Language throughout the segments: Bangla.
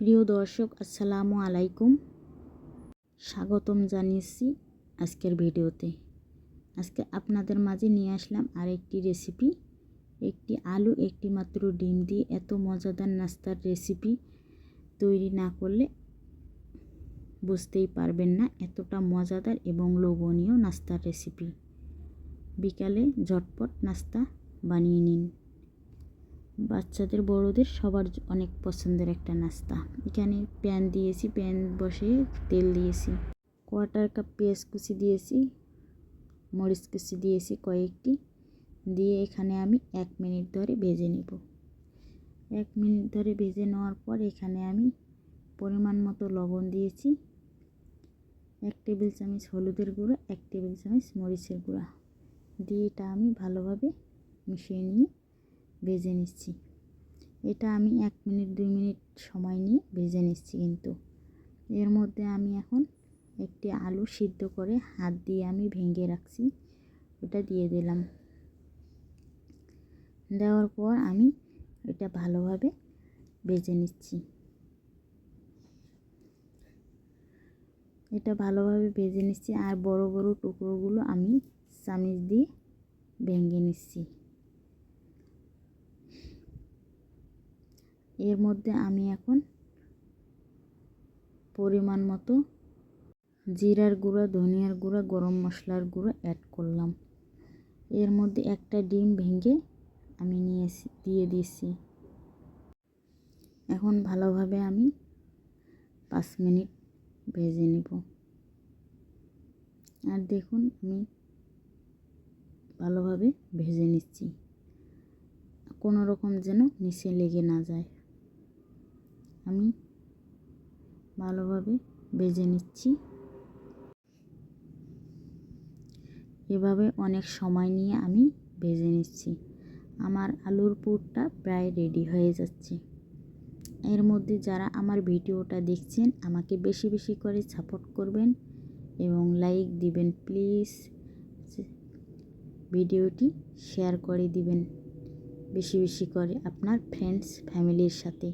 প্রিয় দর্শক, আসসালামু আলাইকুম। স্বাগতম জানিয়েছি আজকের ভিডিওতে। আজকে আপনাদের মাঝে নিয়ে আসলাম আরেকটি রেসিপি। একটি আলু, একটি মাত্র ডিম দিয়ে এত মজাদার নাস্তার রেসিপি তৈরি না করলে বুঝতেই পারবেন না এতটা মজাদার এবং লোভনীয় নাস্তার রেসিপি। বিকালে ঝটপট নাস্তা বানিয়ে নিন। বাচ্চাদের, বড়দের সবার অনেক পছন্দের একটা নাস্তা। এখানে প্যান দিয়েছি, প্যান বসে তেল দিয়েছি। কোয়াটার কাপ পেঁয়াজ কুচি দিয়েছি, মরিচ কুচি দিয়েছি কয়েকটি। দিয়ে এখানে আমি এক মিনিট ধরে ভেজে নেব। এক মিনিট ধরে ভেজে নেওয়ার পর এখানে আমি পরিমাণ মতো লবণ দিয়েছি। এক টেবিল চামচ হলুদের গুঁড়ো, এক টেবিল চামচ মরিচের গুঁড়া। দিয়ে এটা আমি ভালোভাবে মিশিয়ে নিয়ে ভেজে নিচ্ছি। এটা আমি এক মিনিট, দুই মিনিট সময় নিয়ে ভেজে নিচ্ছি কিন্তু। এর মধ্যে আমি এখন একটি আলু সিদ্ধ করে হাত দিয়ে আমি ভেঙে রাখছি। ওটা দিয়ে দিলাম। দেওয়ার পর আমি এটা ভালোভাবে ভেজে নিচ্ছি। এটা ভালোভাবে ভেজে নিচ্ছি আর বড় বড় টুকরোগুলো আমি চামিচ দিয়ে ভেঙে নিচ্ছি। এর মধ্যে আমি এখন পরিমাণ মতো জিরার গুঁড়া, ধনিয়ার গুঁড়া, গরম মশলার গুঁড়ো অ্যাড করলাম। এর মধ্যে একটা ডিম ভেঙে আমি নিয়েছি, দিয়ে দিয়েছি। এখন ভালোভাবে আমি পাঁচ মিনিট ভেজে নেব। আর দেখুন, আমি ভালোভাবে ভেজে নিচ্ছি। কোনো রকম যেন নিচে লেগে না যায়। আমি ভালোভাবে ভেজে নিচ্ছি। এভাবে অনেক সময় নিয়ে আমি ভেজে নিচ্ছি। আমার আলুর পুরটা প্রায় রেডি হয়ে যাচ্ছে। এর মধ্যে যারা আমার ভিডিওটা দেখছেন, আমাকে বেশি বেশি করে সাপোর্ট করবেন এবং লাইক দিবেন প্লিজ ভিডিওটি শেয়ার করে দিবেন। বেশি বেশি করে আপনার ফ্রেন্ডস ফ্যামিলির সাথে।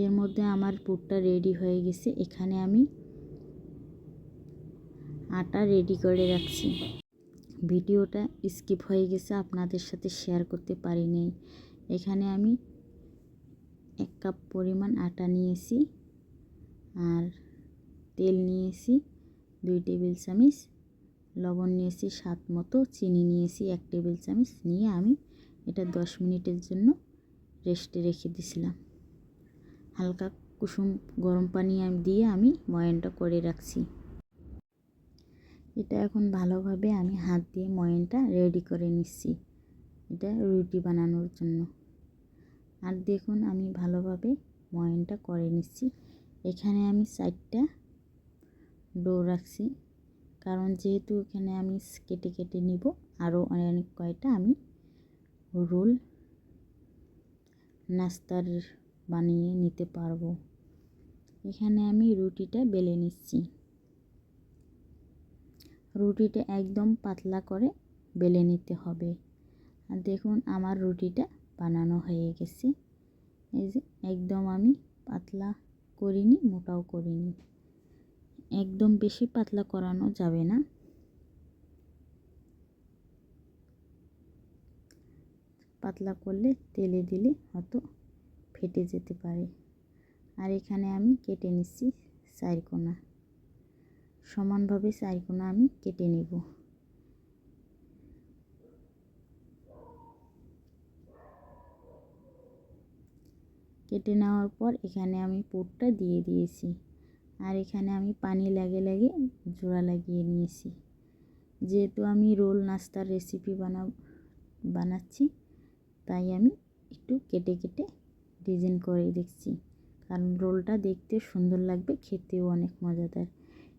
এর মধ্যে আমার পুরটা রেডি হয়ে গেছে। এখানে আমি আটা রেডি করে রাখছি। ভিডিওটা স্কিপ হয়ে গেছে, আপনাদের সাথে শেয়ার করতে পারিনি এখানে আমি এক কাপ পরিমাণ আটা নিয়েছি আর তেল নিয়েছি, দুই টেবিল চামচ লবণ নিয়েছি, স্বাদ মতো চিনি নিয়েছি, এক টেবিল চামচ নিয়ে আমি এটা দশ মিনিটের জন্য রেস্টে রেখে দিছিলাম। হালকা কুসুম গরম পানি দিয়ে আমি ময়নটা করে রাখছি। এটা এখন ভালোভাবে আমি হাত দিয়ে ময়নটা রেডি করে নিচ্ছি। এটা রুটি বানানোর জন্য। আর দেখুন আমি ভালোভাবে ময়নটা করে নিচ্ছি। এখানে আমি চারটা ডো রাখছি। কারণ যেহেতু এখানে আমি কেটে কেটে নিব, আরও অনেক কয়টা আমি রোল, নাস্তার বানিয়ে নিতে পারব। এখানে আমি রুটিটা বেলে নিচ্ছি। রুটিটা একদম পাতলা করে বেলে নিতে হবে। আর দেখুন আমার রুটিটা বানানো হয়ে গেছে। এই যে একদম আমি পাতলা করিনি, মোটাও করিনি। একদম বেশি পাতলা করানো যাবে না। পাতলা করলে তেলে দিলে হয়তো ফেটে যেতে পারে। আর এখানে আমি কেটে নিচ্ছি চারকোনা সমানভাবে চারকোনা আমি কেটে নেব। কেটে নেওয়ার পর এখানে আমি পুরটা দিয়ে দিয়েছি। আর এখানে আমি পানি লাগে লাগে জোড়া লাগিয়ে নিয়েছি। যেহেতু আমি রোল নাস্তার রেসিপি বানা বানাচ্ছি, তাই আমি একটু কেটে কেটে ডিজাইন করে দেখছি। কারণ রোলটা দেখতে সুন্দর লাগবে, খেতেও অনেক মজাদার।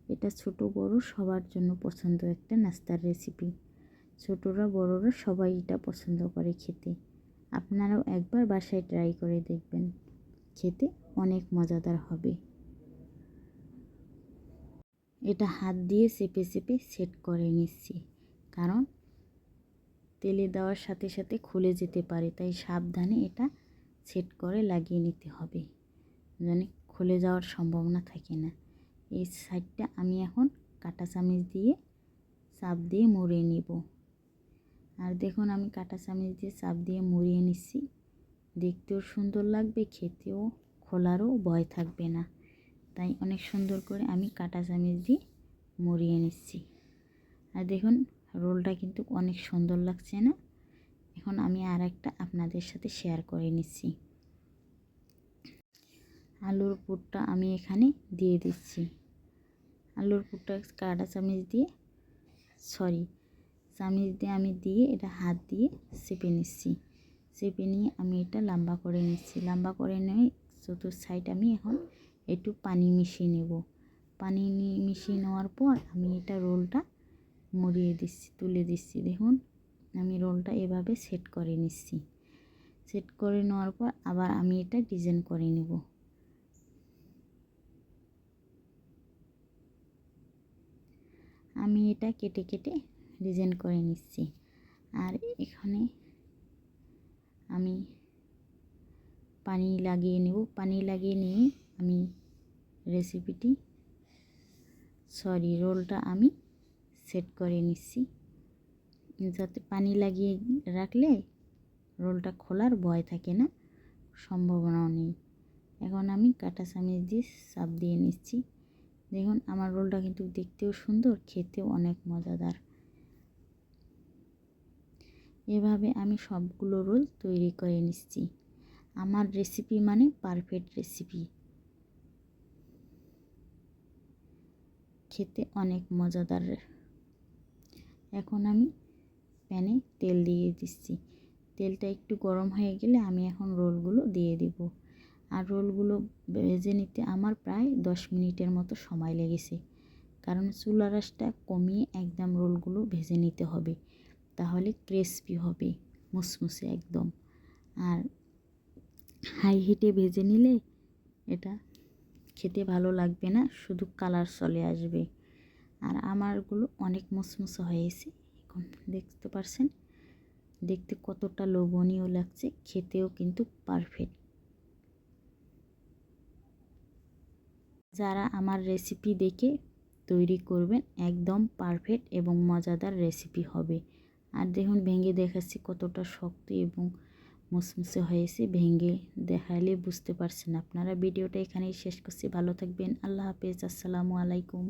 এটা ছোট বড় সবার জন্য পছন্দ একটা নাস্তার রেসিপি ছোটরা বড়রা সবাই এটা পছন্দ করে খেতে। আপনারাও একবার বাসায় ট্রাই করে দেখবেন। খেতে অনেক মজাদার হবে। এটা হাত দিয়ে চেপে চেপে সেট করে নিচ্ছি। কারণ তেলে দেওয়ার সাথে সাথে খুলে যেতে পারে, তাই সাবধানে এটা সেট করে লাগিয়ে নিতে হবে। মানে খুলে যাওয়ার সম্ভাবনা থাকে না। এই সাইডটা আমি এখন কাঁটা চামিচ দিয়ে চাপ দিয়ে মুড়িয়ে নিব। আর দেখুন, আমি কাঁটা চামিচ দিয়ে চাপ দিয়ে মুড়িয়ে নিচ্ছি। দেখতেও সুন্দর লাগবে, খেতেও খোলারও ভয় থাকবে না। তাই অনেক সুন্দর করে আমি কাঁটা চামিচ দিয়ে মুড়িয়ে নিচ্ছি। আর দেখুন, রোলটা কিন্তু অনেক সুন্দর লাগছে না? এখন আমি আর একটা আপনাদের সাথে শেয়ার করে নিচ্ছি। আলুর পুরটা আমি এখানে দিয়ে দিচ্ছি। আলুর পুরটা কাটা চামিচ দিয়ে সরি চামিচ দিয়ে আমি দিয়ে এটা হাত দিয়ে চেপে নিচ্ছি। চেপে নিয়ে আমি এটা লম্বা করে নিচ্ছি। লম্বা করে নিয়ে চতুর্থ সাইড আমি এখন একটু পানি মিশিয়ে নেব। পানি মিশিয়ে নেওয়ার পর আমি এটা রোলটা মুড়িয়ে দিচ্ছি, তুলে দিচ্ছি। দেখুন আমি রোলটা এভাবে সেট করে নিচ্ছি। সেট করে নেওয়ার পর আবার আমি এটা ডিজাইন করে নেব। আমি এটা কেটে কেটে ডিজাইন করে নিচ্ছি। আর এখানে আমি পানি লাগিয়ে নেব। পানি লাগিয়ে নিয়ে আমি রেসিপিটি সরি রোলটা আমি সেট করে নিচ্ছি। যাতে পানি লাগিয়ে রাখলে রোলটা খোলার ভয় থাকে না, সম্ভাবনাও নেই। এখন আমি কাটা চামিচ দিয়ে চাপ দিয়ে নিচ্ছি। দেখুন, আমার রোলটা কিন্তু দেখতেও সুন্দর, খেতেও অনেক মজাদার। এভাবে আমি সবগুলো রোল তৈরি করে নিচ্ছি। আমার রেসিপি মানে পারফেক্ট রেসিপি। খেতে অনেক মজাদার। এখন আমি প্যানে তেল দিয়ে দিচ্ছি। তেলটা একটু গরম হয়ে গেলে আমি এখন রোলগুলো দিয়ে দিব। আর রোলগুলো ভেজে নিতে আমার প্রায় দশ মিনিটের মতো সময় লেগেছে। কারণ চুলা রাসটা কমিয়ে একদম রোলগুলো ভেজে নিতে হবে। তাহলে ক্রিসপি হবে, মুসমুসে একদম। আর হাই হিটে ভেজে নিলে এটা খেতে ভালো লাগবে না, শুধু কালার চলে আসবে। আর আমারগুলো অনেক মুসমুসে হয়েছে। এখন দেখতে পারছেন? দেখতে কতটা লোভনীয় লাগছে, খেতেও কিন্তু পারফেক্ট যারা আমার রেসিপি দেখে তৈরি করবেন, একদম পারফেক্ট এবং মজাদার রেসিপি হবে। আর দেখুন, ভেঙে দেখাচ্ছি কতটা শক্ত এবং মুসমুসে হয়েছে, ভেঙে দেখালে বুঝতে পারছেন আপনারা। ভিডিওটা এখানেই শেষ করছি। ভালো থাকবেন। আল্লাহ হাফেজ। আসসালামু আলাইকুম।